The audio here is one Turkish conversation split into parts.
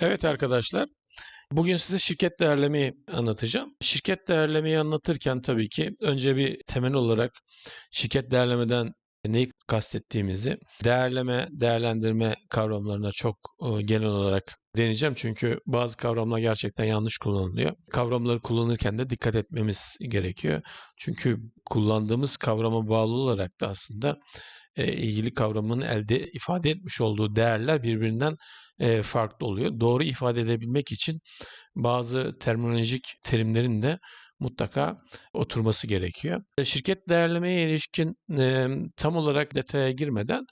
Evet arkadaşlar, bugün size şirket değerlemeyi anlatacağım. Şirket değerlemeyi anlatırken tabii ki önce bir temel olarak şirket değerlemeden neyi kastettiğimizi, değerleme, değerlendirme kavramlarına çok e, genel olarak deneyeceğim. Çünkü bazı kavramlar gerçekten yanlış kullanılıyor. Kavramları kullanırken de dikkat etmemiz gerekiyor. Çünkü kullandığımız kavrama bağlı olarak da aslında e, ilgili kavramın elde ifade etmiş olduğu değerler birbirinden e, farklı oluyor. Doğru ifade edebilmek için bazı terminolojik terimlerin de mutlaka oturması gerekiyor. E, Şirket değerlemeye ilişkin e, tam olarak detaya girmeden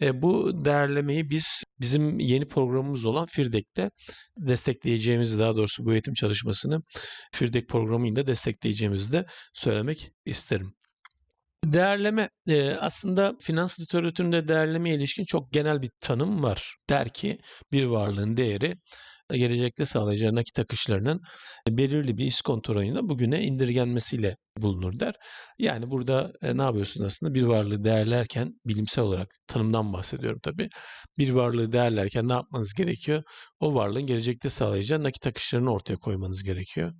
bu değerlemeyi biz bizim yeni programımız olan Firdek'te destekleyeceğimizi daha doğrusu bu eğitim çalışmasını Firdek programıyla destekleyeceğimizi de söylemek isterim. Değerleme e, aslında finans literatüründe değerlemeye ilişkin çok genel bir tanım var. Der ki bir varlığın değeri gelecekte sağlayacağı nakit akışlarının belirli bir iskonto oranıyla bugüne indirgenmesiyle bulunur der. Yani burada e, ne yapıyorsunuz aslında bir varlığı değerlerken bilimsel olarak tanımdan bahsediyorum tabii. Bir varlığı değerlerken ne yapmanız gerekiyor? O varlığın gelecekte sağlayacağı nakit akışlarını ortaya koymanız gerekiyor.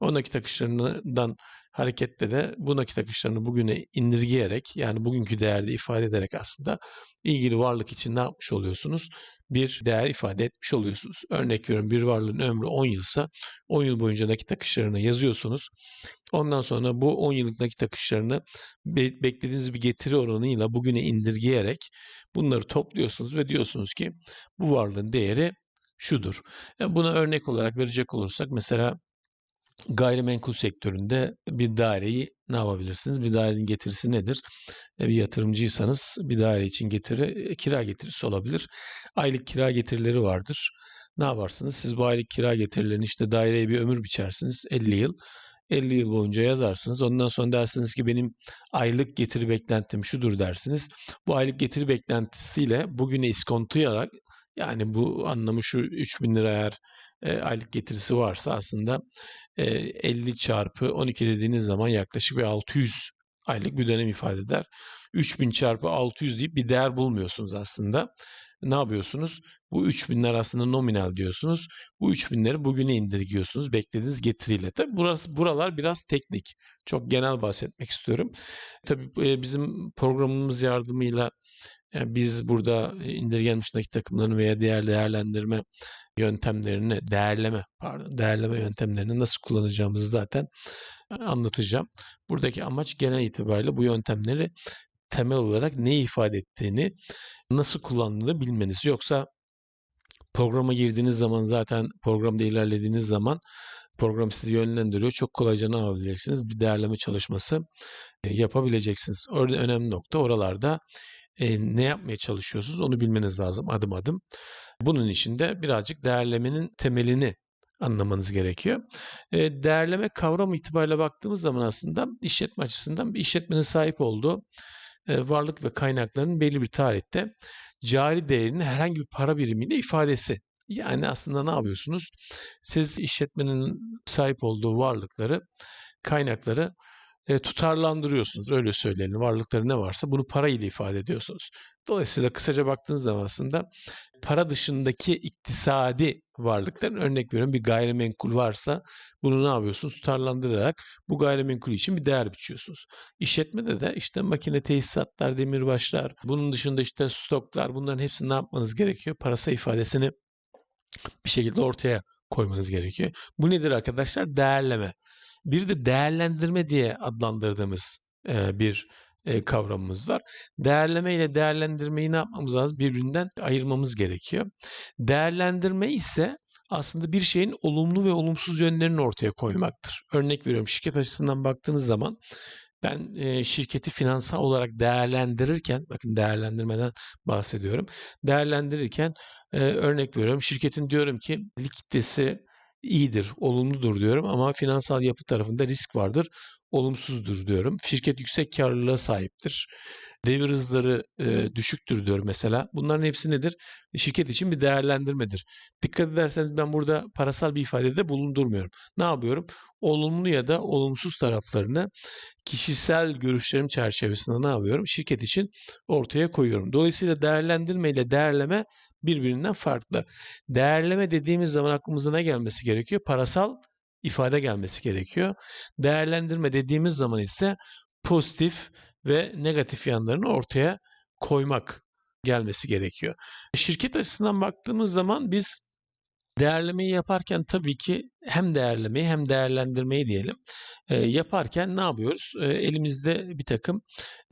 O nakit akışlarından hareketle de bu nakit akışlarını bugüne indirgeyerek yani bugünkü değerde ifade ederek aslında ilgili varlık için ne yapmış oluyorsunuz? Bir değer ifade etmiş oluyorsunuz. Örnek veriyorum bir varlığın ömrü 10 yılsa 10 yıl boyunca nakit akışlarını yazıyorsunuz. Ondan sonra bu 10 yıllık nakit akışlarını be- beklediğiniz bir getiri oranıyla bugüne indirgeyerek bunları topluyorsunuz ve diyorsunuz ki bu varlığın değeri şudur. Yani buna örnek olarak verecek olursak mesela gayrimenkul sektöründe bir daireyi ne yapabilirsiniz? Bir dairenin getirisi nedir? E, bir yatırımcıysanız bir daire için getiri e, kira getirisi olabilir. Aylık kira getirileri vardır. Ne yaparsınız? Siz bu aylık kira getirilerini işte daireye bir ömür biçersiniz. 50 yıl. 50 yıl boyunca yazarsınız. Ondan sonra dersiniz ki benim aylık getiri beklentim şudur dersiniz. Bu aylık getiri beklentisiyle bugüne iskontoyarak yani bu anlamı şu 3000 lira eğer e, aylık getirisi varsa aslında 50 çarpı 12 dediğiniz zaman yaklaşık bir 600 aylık bir dönem ifade eder. 3000 çarpı 600 deyip bir değer bulmuyorsunuz aslında. Ne yapıyorsunuz? Bu 3000'ler aslında nominal diyorsunuz. Bu 3000'leri bugüne indirgiyorsunuz beklediğiniz getiriyle. Tabi burası buralar biraz teknik. Çok genel bahsetmek istiyorum. Tabi bizim programımız yardımıyla yani biz burada indirgenmiş nakit takımlarını veya diğer değerlendirme yöntemlerini, değerleme, pardon, değerleme yöntemlerini nasıl kullanacağımızı zaten anlatacağım. Buradaki amaç genel itibariyle bu yöntemleri temel olarak ne ifade ettiğini, nasıl kullandığını bilmeniz. Yoksa programa girdiğiniz zaman zaten programda ilerlediğiniz zaman program sizi yönlendiriyor. Çok kolayca ne yapabileceksiniz? Bir değerleme çalışması e, yapabileceksiniz. Orada önemli nokta oralarda e, ne yapmaya çalışıyorsunuz onu bilmeniz lazım adım adım. Bunun için de birazcık değerlemenin temelini anlamanız gerekiyor. E, değerleme kavramı itibariyle baktığımız zaman aslında işletme açısından bir işletmenin sahip olduğu e, varlık ve kaynakların belli bir tarihte cari değerinin herhangi bir para birimiyle ifadesi. Yani aslında ne yapıyorsunuz? Siz işletmenin sahip olduğu varlıkları, kaynakları e, tutarlandırıyorsunuz. Öyle söyleyelim. Varlıkları ne varsa bunu para ile ifade ediyorsunuz. Dolayısıyla kısaca baktığınız zaman aslında para dışındaki iktisadi varlıkların örnek veriyorum bir gayrimenkul varsa bunu ne yapıyorsunuz? Tutarlandırarak bu gayrimenkul için bir değer biçiyorsunuz. İşletmede de işte makine tesisatlar, demirbaşlar, bunun dışında işte stoklar bunların hepsini ne yapmanız gerekiyor? Parasal ifadesini bir şekilde ortaya koymanız gerekiyor. Bu nedir arkadaşlar? Değerleme. Bir de değerlendirme diye adlandırdığımız e, bir e, kavramımız var. Değerleme ile değerlendirmeyi ne yapmamız lazım? Birbirinden ayırmamız gerekiyor. Değerlendirme ise aslında bir şeyin olumlu ve olumsuz yönlerini ortaya koymaktır. Örnek veriyorum şirket açısından baktığınız zaman ben e, şirketi finansal olarak değerlendirirken, bakın değerlendirmeden bahsediyorum. Değerlendirirken e, örnek veriyorum şirketin diyorum ki likiditesi iyidir, olumludur diyorum ama finansal yapı tarafında risk vardır, olumsuzdur diyorum. Şirket yüksek karlılığa sahiptir. Devir hızları e, düşüktür diyor mesela. Bunların hepsi nedir? Şirket için bir değerlendirmedir. Dikkat ederseniz ben burada parasal bir ifadede bulundurmuyorum. Ne yapıyorum? Olumlu ya da olumsuz taraflarını kişisel görüşlerim çerçevesinde ne yapıyorum? Şirket için ortaya koyuyorum. Dolayısıyla değerlendirme ile değerleme birbirinden farklı. Değerleme dediğimiz zaman aklımıza ne gelmesi gerekiyor? Parasal ifade gelmesi gerekiyor. Değerlendirme dediğimiz zaman ise pozitif ve negatif yanlarını ortaya koymak gelmesi gerekiyor. Şirket açısından baktığımız zaman biz değerlemeyi yaparken tabii ki hem değerlemeyi hem değerlendirmeyi diyelim e, yaparken ne yapıyoruz? E, elimizde bir takım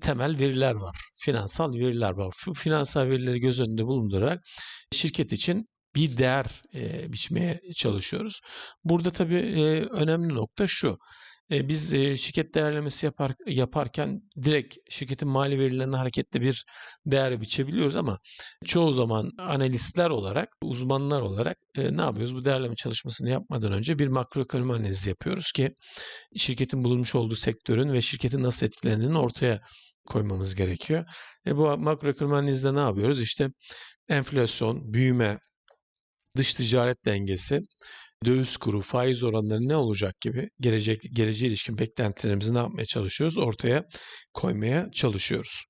temel veriler var. Finansal veriler var. Bu finansal verileri göz önünde bulundurarak şirket için bir değer e, biçmeye çalışıyoruz. Burada tabii e, önemli nokta şu. E, biz e, şirket değerlemesi yapar, yaparken direkt şirketin mali verilerine hareketle bir değer biçebiliyoruz ama çoğu zaman analistler olarak, uzmanlar olarak e, ne yapıyoruz? Bu değerleme çalışmasını yapmadan önce bir makroekonomi analizi yapıyoruz ki şirketin bulunmuş olduğu sektörün ve şirketin nasıl etkilendiğini ortaya koymamız gerekiyor. E, bu makroekonomi analizde ne yapıyoruz? İşte enflasyon, büyüme, dış ticaret dengesi, döviz kuru, faiz oranları ne olacak gibi gelecek geleceğe ilişkin beklentilerimizi ne yapmaya çalışıyoruz? Ortaya koymaya çalışıyoruz.